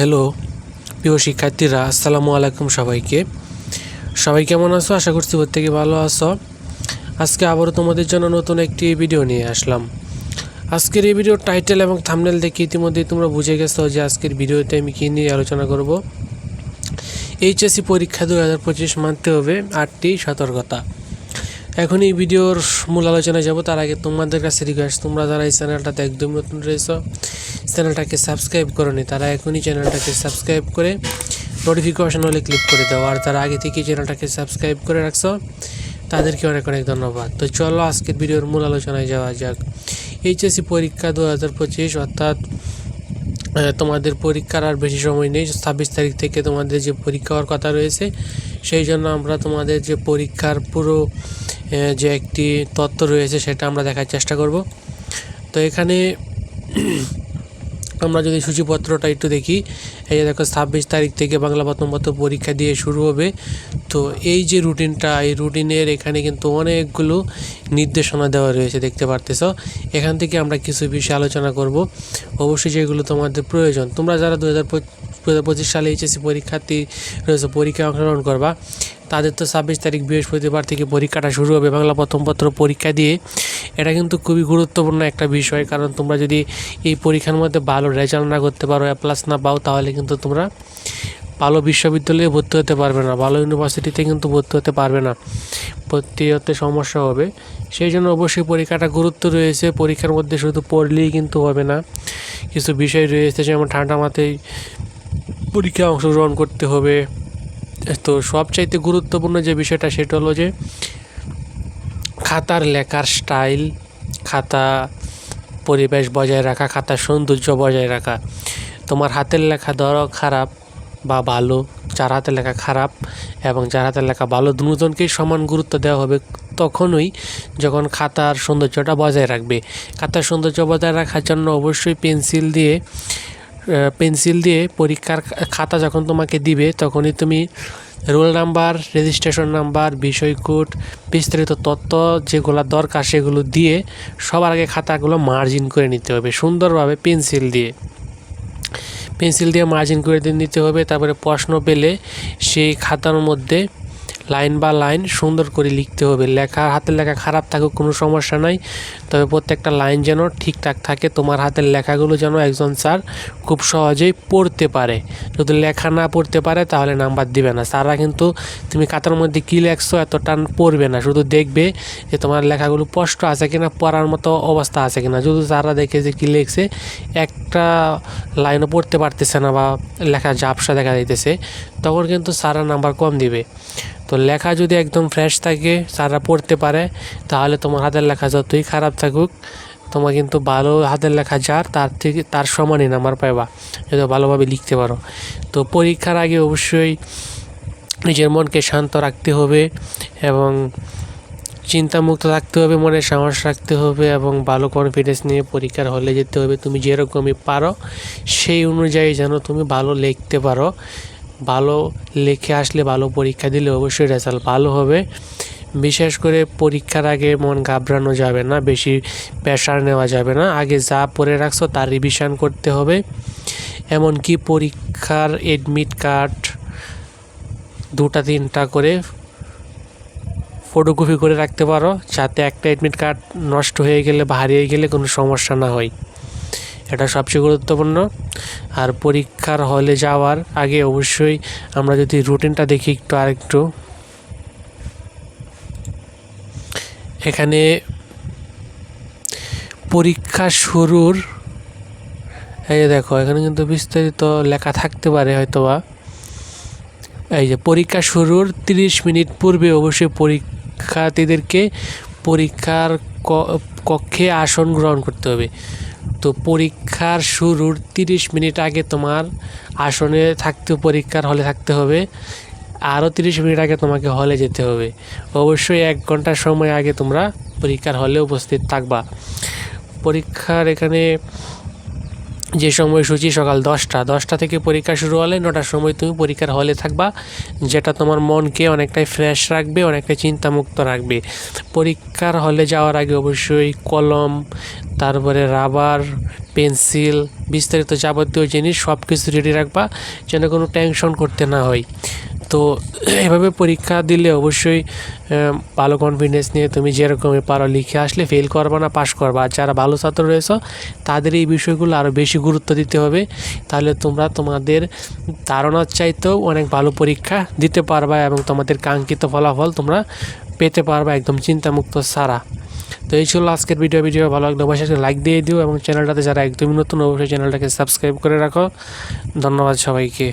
Hello, প্রিয় শিক্ষার্থীরা, আসসালামু আলাইকুম সবাইকে। সবাই কেমন আছো? আশা করছি প্রত্যেকে ভালো আছো। আজকে আবারও তোমাদের জন্য নতুন একটি ভিডিও নিয়ে আসলাম। আজকের এই ভিডিওর টাইটেল এবং থামনেল দেখে ইতিমধ্যেই তোমরা বুঝে গেছো যে আজকের ভিডিওতে আমি কী নিয়ে আলোচনা করব। এইচএসসি পরীক্ষা দু হাজার পঁচিশ মানতে হবে, আটটি সতর্কতা। এখন এই ভিডিওর মূল আলোচনায় যাব, তার আগে তোমাদের কাছে রিকোয়েস্ট তোমরা যারা এই চ্যানেলটাতে একদম নতুন রয়েছো চ্যানেলটাকে সাবস্ক্রাইব করনি, তারা এখনই চ্যানেলটাকে সাবস্ক্রাইব করে নোটিফিকেশন হলে ক্লিক করে দাও। আর তারা আগে থেকেই চ্যানেলটাকে সাবস্ক্রাইব করে রাখছো, তাদেরকে অনেক অনেক ধন্যবাদ। তো চলো আজকের ভিডিওর মূল আলোচনায় যাওয়া যাক। এইচএসসি পরীক্ষা দু হাজার পঁচিশ, অর্থাৎ তোমাদের পরীক্ষার আর বেশি সময় নেই, ছাব্বিশ তারিখ থেকে তোমাদের যে পরীক্ষা হওয়ার কথা রয়েছে, সেই জন্য আমরা তোমাদের যে পরীক্ষার পুরো যে একটি তত্ত্ব রয়েছে, সেটা আমরা দেখার চেষ্টা করব। তো এখানে আমরা যদি সূচিপত্রটা একটু দেখি, এই যে দেখো ছাব্বিশ তারিখ থেকে বাংলা প্রথম পত্র পরীক্ষা দিয়ে শুরু হবে। তো এই যে রুটিনটা, এই রুটিনের এখানে কিন্তু অনেকগুলো নির্দেশনা দেওয়া রয়েছে, দেখতে পারতেছ। এখান থেকে আমরা কিছু বিষয়ে আলোচনা করব। অবশ্যই যেগুলো তোমাদের প্রয়োজন। তোমরা যারা দু হাজার পঁচিশ সালে এইচএসসি পরীক্ষার্থী রয়েছে পরীক্ষায় অংশগ্রহণ করবা, তাদের তো ছাব্বিশ তারিখ বৃহস্পতিবার থেকে পরীক্ষাটা শুরু হবে। বাংলা প্রথম পত্র পরীক্ষা দিয়ে এটা কিন্তু খুবই গুরুত্বপূর্ণ একটা বিষয়, কারণ তোমরা যদি এই পরীক্ষার মধ্যে ভালো রেজাল্ট না করতে পারো এ প্লাস না পাও, তাহলে কিন্তু তোমরা ভালো বিশ্ববিদ্যালয়ে ভর্তি হতে পারবে না, ভালো ইউনিভার্সিটিতে কিন্তু ভর্তি হতে পারবে না, ভর্তি হতে সমস্যা হবে। সেই জন্য অবশ্যই পরীক্ষাটা গুরুত্ব রয়েছে, পরীক্ষার মধ্যে শুধু পড়লেই কিন্তু হবে না, কিছু বিষয় রয়েছে যেমন ঠান্ডা মাথায় পরীক্ষায় অংশগ্রহণ করতে হবে। তো সবচাইতে গুরুত্বপূর্ণ যে বিষয়টা সেটা হলো যে খাতার লেখার স্টাইল, খাতা পরিবেশ বজায় রাখা খাতার সৌন্দর্য বজায় রাখা। তোমার হাতের লেখা ধরো খারাপ বা ভালো, যার হাতের লেখা খারাপ এবং যার হাতের লেখা ভালো দুজনকেই সমান গুরুত্ব দেওয়া হবে তখনই যখন খাতার সৌন্দর্যটা বজায় রাখবে। খাতার সৌন্দর্য বজায় রাখার জন্য অবশ্যই পেন্সিল দিয়ে পেন্সিল দিয়ে পরীক্ষার খাতা যখন তোমাকে দিবে, তখনই তুমি রোল নাম্বার, রেজিস্ট্রেশন নাম্বার, বিষয় কোড, বিস্তারিত তথ্য যেগুলো দরকার সেগুলো দিয়ে সবার আগে খাতাগুলো মার্জিন করে নিতে হবে, সুন্দরভাবে পেন্সিল দিয়ে। পেন্সিল দিয়ে মার্জিন করে নিতে হবে, তারপরে প্রশ্ন পেলে সেই খাতার মধ্যে লাইন বা লাইন সুন্দর করে লিখতে হবে। লেখা, হাতের লেখা খারাপ থাকুক কোনো সমস্যা নাই। তবে প্রত্যেকটা লাইন যেন ঠিকঠাক থাকে। তোমার হাতের লেখাগুলো যেন একজন স্যার খুব সহজেই পড়তে পারে। যদি লেখা না পড়তে পারে, তাহলে নাম্বার দিবে না। স্যাররা কিন্তু তুমি খাতার মধ্যে কী লেখছো এত টান পড়বে না। শুধু দেখবে যে তোমার লেখাগুলো স্পষ্ট আছে কিনা, পড়ার মতো অবস্থা আছে কিনা। যদি স্যাররা দেখে যে কী লিখছে, একটা লাইনও পড়তে পারতেছে না বা লেখা ঝাপসা দেখা যাইতেছে তখন কিন্তু স্যাররা নাম্বার কম দিবে। তো লেখা যদি একদম ফ্রেশ থাকে স্যাররা পড়তে পারে, তাহলে তোমার হাতের লেখা যতই খারাপ থাকুক, তোমার কিন্তু ভালো হাতের লেখা যার, তার থেকে, তার সমানই নাম্বার পাইবা। যদি ভালোভাবে লিখতে পারো। তো পরীক্ষার আগে অবশ্যই নিজের মনকে শান্ত রাখতে হবে এবং চিন্তামুক্ত থাকতে হবে মনে সাহস রাখতে হবে এবং ভালো কনফিডেন্স নিয়ে পরীক্ষার হলে যেতে হবে। তুমি যেরকমই পারো, সেই অনুযায়ী যেন তুমি ভালো লিখতে পারো। ভালো লিখে আসলে ভালো পরীক্ষা দিলে অবশ্যই রেজাল্ট ভালো হবে। বিশেষ করে পরীক্ষার আগে মন ঘাবড়ানো যাবে না, বেশি প্রেশার নেওয়া যাবে না। আগে যা পড়ে রাখছো তার রিভিশন করতে হবে। এমনকি পরীক্ষার এডমিট কার্ড দুটা, তিনটা করে ফটোকপি করে রাখতে পারো, যাতে একটা এডমিট কার্ড নষ্ট হয়ে গেলে বা হারিয়ে গেলে কোনো সমস্যা না হয়। এটা সবচেয়ে গুরুত্বপূর্ণ। আর পরীক্ষার হলে যাওয়ার আগে অবশ্যই আমরা যদি রুটিনটা দেখি একটু আরেকটু। এখানে পরীক্ষা শুরুর, এই যে দেখো, এখানে কিন্তু বিস্তারিত লেখা থাকতে পারে হয়তোবা। এই যে পরীক্ষা শুরুর তিরিশ মিনিট পূর্বে অবশ্যই পরীক্ষার্থীদেরকে পরীক্ষার কক্ষে আসন গ্রহণ করতে হবে। তো পরীক্ষার শুরুর তিরিশ মিনিট আগে তোমার আসনে থাকতে, পরীক্ষার হলে থাকতে হবে। আরও তিরিশ মিনিট আগে তোমাকে হলে যেতে হবে। অবশ্যই এক ঘণ্টার সময় আগে তোমরা পরীক্ষার হলে উপস্থিত থাকবা। পরীক্ষার এখানে যে সময় সময়সূচি সকাল দশটা দশটা থেকে পরীক্ষা শুরু হলে নটার সময় তুমি পরীক্ষার হলে থাকবা, যেটা তোমার মনকে অনেকটাই ফ্রেশ রাখবে, অনেকটাই চিন্তামুক্ত রাখবে। পরীক্ষার হলে যাওয়ার আগে অবশ্যই কলম, তারপরে রাবার, পেন্সিল, বিস্তারিত যাবতীয় জিনিস সব কিছু রেডি রাখবা, যেন কোনো টেনশন করতে না হয়। তো এভাবে পরীক্ষা দিলে অবশ্যই ভালো কনফিডেন্স নিয়ে তুমি যেরকমই পারো লিখে আসলে ফেল করবা না পাশ করবা। আর যারা ভালো ছাত্র রয়েছে, তাদের এই বিষয়গুলো আরও বেশি গুরুত্ব দিতে হবে। তাহলে তোমরা তোমাদের ধারণার চাইতেও অনেক ভালো পরীক্ষা দিতে পারবা এবং তোমাদের কাঙ্ক্ষিত ফলাফল তোমরা পেতে পারবা একদম চিন্তামুক্ত সারা তো এই ছিল আজকের ভিডিও ভিডিও ভালো লাগলে অবশ্যই লাইক দিয়ে দিও এবং চ্যানেলটাতে যারা একদমই নতুন, অবশ্যই চ্যানেলটাকে সাবস্ক্রাইব করে রাখো। ধন্যবাদ সবাইকে।